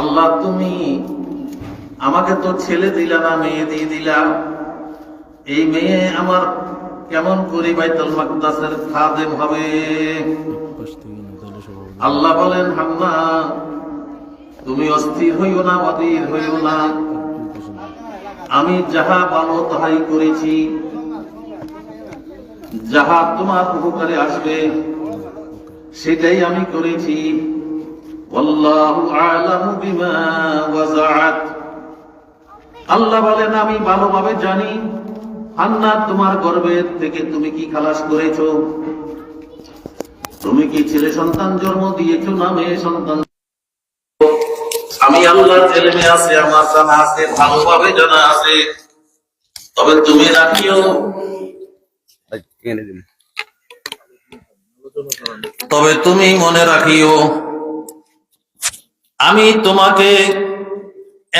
আল্লাহ, তুমি আমাকে তো ছেলে দিলা না, মেয়ে দিয়ে দিলা। এই মেয়ে আমার কেমন করি বাইতুল মাকদাসের খাদেম হবে? আল্লাহ বলেন, হাম্মা, তুমি অস্থির হইও না, অধীর হইও না। আমি যাহা ভালো তাহাই করেছি। যাহা তোমার উপকারে আসবে, সেটাই আমি করেছি ওয়াল্লাহু আ'লামু বিমা ওয়াজাআত আল্লাহ বলেন আমি ভালোভাবে জানি। হান্না তোমার গর্ভের থেকে তুমি কি খালাস করেছ? তুমি কি ছেলে সন্তান জন্ম দিয়েছ না মেয়ে সন্তান? আমি আল্লাহর এলেমে আছে আমার জানা আছে ভালোভাবে জানা আছে। তবে তুমি রাখিও। তবে তুমি মনে রাখিও। আমি তোমাকে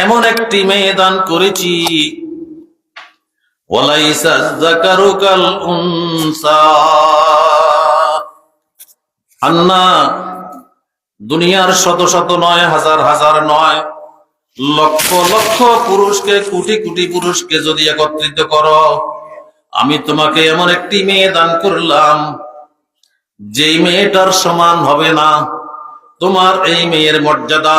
এমন একটি মেয়ে দান করেছি। দুনিয়ার শত শত নয়, হাজার হাজার নয়, লক্ষ লক্ষ পুরুষকে, কোটি কোটি পুরুষকে যদি একত্রিত করো, আমি তোমাকে এমন একটি মেয়ে দান করলাম, যেই মেয়েটার সমান হবে না। তোমার এই মেয়ের মর্যাদা,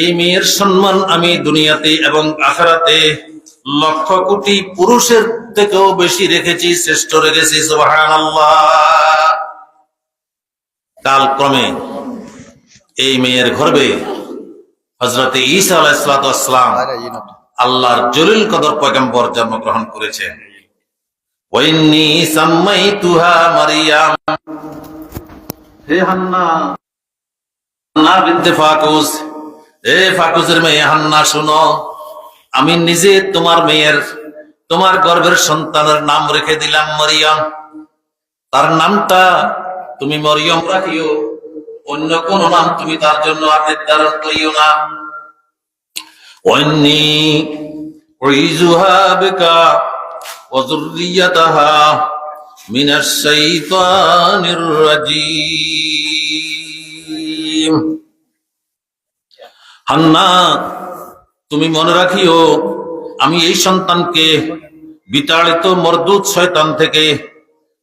এই মেয়ের সম্মান আমি দুনিয়াতে এবং আখেরাতে লক্ষ কোটি পুরুষের থেকেও বেশি রেখেছি, শ্রেষ্ঠ রেখেছি, সুবহানাল্লাহ। কালক্রমে এই মেয়ের গর্বে হজরতে ঈসা আলাইসালাম আল্লাহর জলিল কদর পয়গম্বর জন্মগ্রহণ করেছেন। ওয়াইন্নী সাম্মাইতুহা মারিয়াম। হে হান্না আমি নিজে তোমার মেয়ের, তোমার গর্ভের সন্তানের নাম রেখে দিলাম মরিয়ম। তার নামটা তুমি মরিয়ম রাখিও। অন্য কোন নাম তুমি তার জন্য আর নির্ধারণ করিও না। অন্যি ওইজুহাবিকা হান্না, তুমি মনে রাখিও, আমি এই সন্তানকে বিতাড়িত মরদুদ শয়তান থেকে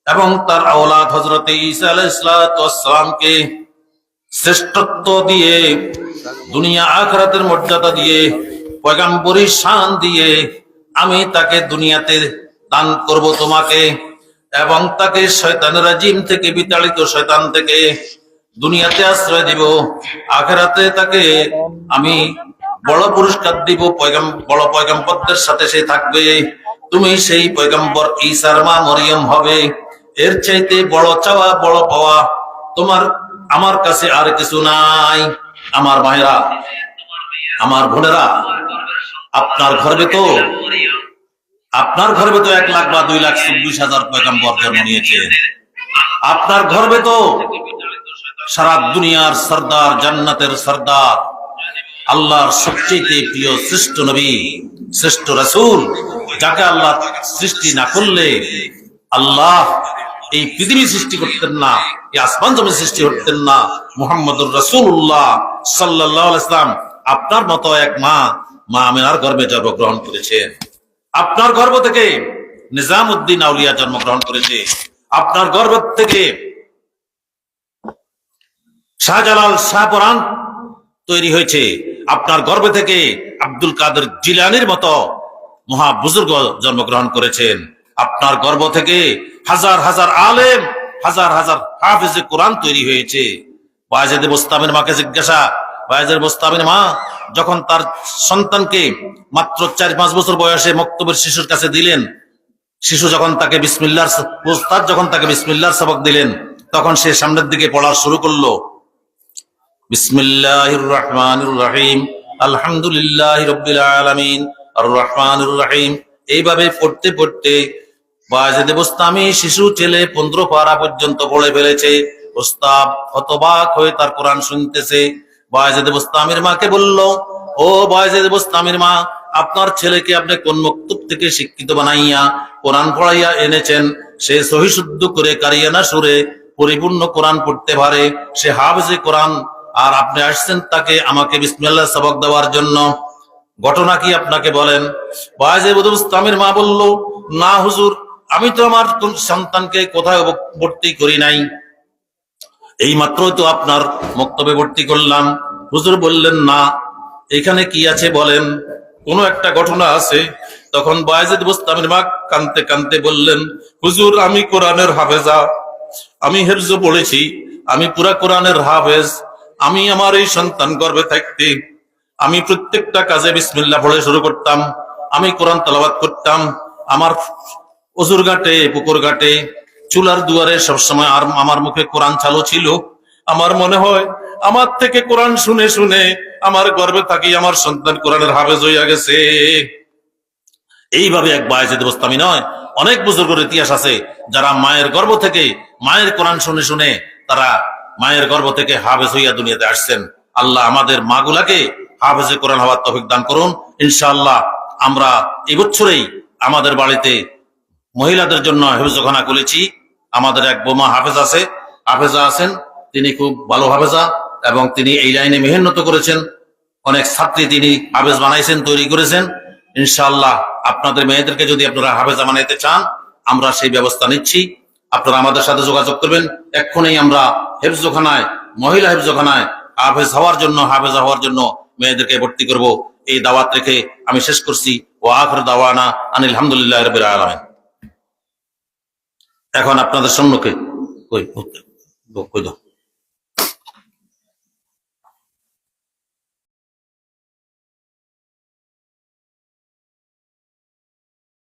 এবং তার আওলাদ হজরতে ইসা আলাইসালামকে শ্রেষ্ঠত্ব দিয়ে, দুনিয়া আখরাতের মর্যাদা দিয়ে, পয়গাম্বরী শান দিয়ে আমি তাকে দুনিয়াতে দান করব তোমাকে এবং তাকে শয়তান রাজিম থেকে বিতাড়িত শয়তান থেকে দুনিয়াতে আশ্রয় দিব, আখেরাতে তাকে আমি বড় পুরস্কার দিব, পয়গাম, বড় পয়গাম্বরদের সাথে সে থাকবে। তুমি সেই পয়গাম্বর ঈসার মা মরিয়ম হবে। এর চাইতে বড় চাওয়া, বড় পাওয়া তোমার, আমার কাছে আর কিছু নাই। আমার মায়েরা, আমার বোনেরা, আপনার ঘরে তো, আপনার গর্বে তো এক লাখ বা দুই লাখ চব্বিশ হাজার পয়গাম্বর জন্ম নিয়েছে। আপনার গর্বে তো সারা দুনিয়ার সর্দার, জান্নাতের সর্দার, আল্লাহর সবচেয়ে প্রিয় শ্রেষ্ঠ নবী, শ্রেষ্ঠ রাসূল, যাকে আল্লাহ সৃষ্টি না করলে আল্লাহ এই পৃথিবী সৃষ্টি করতেন না, এই আসমান জমি সৃষ্টি করতেন না। মুহাম্মদুর রাসূলুল্লাহ সাল্লাল্লাহু আলাইহি আপনার মতো এক মা মা আমিনার গর্ভে জন্মগ্রহণ করেছেন আপনার গর্ভ থেকে নিজামউদ্দিন আউলিয়া জন্মগ্রহণ করেছে। আপনার গর্ভ থেকে শাহজালাল শাহপরান তৈরি হয়েছে আপনার গর্ভ থেকে আব্দুল কাদের জিলানির মতো মহা বুজুর্গ জন্মগ্রহণ করেছেন। আপনার গর্ভ থেকে হাজার হাজার আলেম, হাজার হাজার হাফেজে কোরআন তৈরি হয়েছে। ওয়াজেদ মোস্তামের মাকে জিজ্ঞাসা ওয়াজের মোস্তামের মা যখন তার সন্তানকে মাত্র চার পাঁচ বছর বয়সে মক্তবের শিশুর কাছে দিলেন, শিশু যখন তাকে বিসমিল্লার উস্তাদ যখন তাকে বিসমিল্লার সবক দিলেন, তখন সে সামনের দিকে পড়া শুরু করল। বিসমিল্লাহির রহমানির রহিম আলহামদুলিল্লাহ রব্বিল আলামিন। আর রহমানির রহিম এইভাবে পড়তে পড়তে বাজেদে বোস্তামি শিশু ছেলে পনেরো পারা পর্যন্ত পড়ে ফেলেছে। ওস্তাদ হতবাক হয়ে তার কোরআন শুনতেছে। বাজেদে বোস্তামির মাকে বলল, ও বাজেদে বোস্তামির মা, আপনার ছেলেকে আপনি কোন মক্তব থেকে শিক্ষিত বানাইয়া কোরআন পড়াইয়া এনেছেন? সে সহিশুদ্ধ করে কারিয়ানা সুরে পরিপূর্ণ কোরআন পড়তে পারে। সে হাফজে কোরআন আর আপনি আসছেন তাকে আমাকে বিসমিল্লাহ সবক দেওয়ার জন্য। ঘটনা কি আপনাকে বলেন? ইসলামের মা বলল, না হুজুর, আমি তো আমার সন্তানকে কোথায় ভর্তি করি নাই। এই মাত্র তো আপনার বক্তব্যে ভর্তি করলাম। হুজুর বললেন, না, এখানে কি আছে বলেন? কোন একটা ঘটনা আছে। তখন বয়াজিদ বুস্তামের মা কানতে কানতে বললেন, হুজুর, আমি কোরআনের হাফেজা। আমি হেফজ পড়েছি। আমি পুরা কোরআনের হাফেজ। আমি আমার এই সন্তান গর্ভে থাকতে আমি প্রত্যেকটা কাজে বিসমিল্লা পড়ে শুরু করতাম, আমি কোরআন তালাবাদ করতাম, আমার অজুর ঘাটে, পুকুর ঘাটে, চুলার দুয়ারে সবসময় আর আমার মুখে কোরআন চালু ছিল। আমার মনে হয়, আমার থেকে কোরআন শুনে শুনে আমার গর্বে থাকি আমার সন্তান কোরআনের হাফেজ হইয়া গেছে। এইভাবে এক বায়াজিদ বস্তামি নয়, অনেক বুজুর্গের ইতিহাস আছে, যারা মায়ের গর্ভ থেকে মায়ের কোরআন শুনে শুনে তারা মায়ের গর্ভ থেকে হাফেজ হইয়া দুনিয়াতে আসছেন। আল্লাহ আমাদের মা মাগুলাকে হাফেজে কোরআন হওয়ার তফিক দান করুন। ইনশাআল্লাহ আমরা এবছরেই আমাদের বাড়িতে মহিলাদের জন্য হেফজখানা খুলেছি। আমাদের এক বোমা হাফেজ আছে, হাফেজা আছেন। তিনি খুব ভালো হাফেজা এবং তিনি এই লাইনে মেহনত করেছেন। অনেক ছাত্রী তিনি হাফেজ বানাইছেন, তৈরি করেছেন। ইনশাআল্লাহ আপনাদের মেয়েদেরকে যদি আপনারা হাফেজা বানাইতে চান, আমরা সেই ব্যবস্থা নিচ্ছি। আপনারা আমাদের সাথে যোগাযোগ করবেন। এক্ষুনি আমরা হেফজোখানায়, মহিলা হেফজোখানায় হাফেজ হওয়ার জন্য, হাফেজ হওয়ার জন্য মেয়েদেরকে ভর্তি করব। এই দাওয়াত রেখে আমি শেষ করছি। ও আখর দাওয়ানা আনিল হামদুলিল্লাহ রবিল আলমিন। এখন আপনাদের সম্মুখে কই? কই দাও।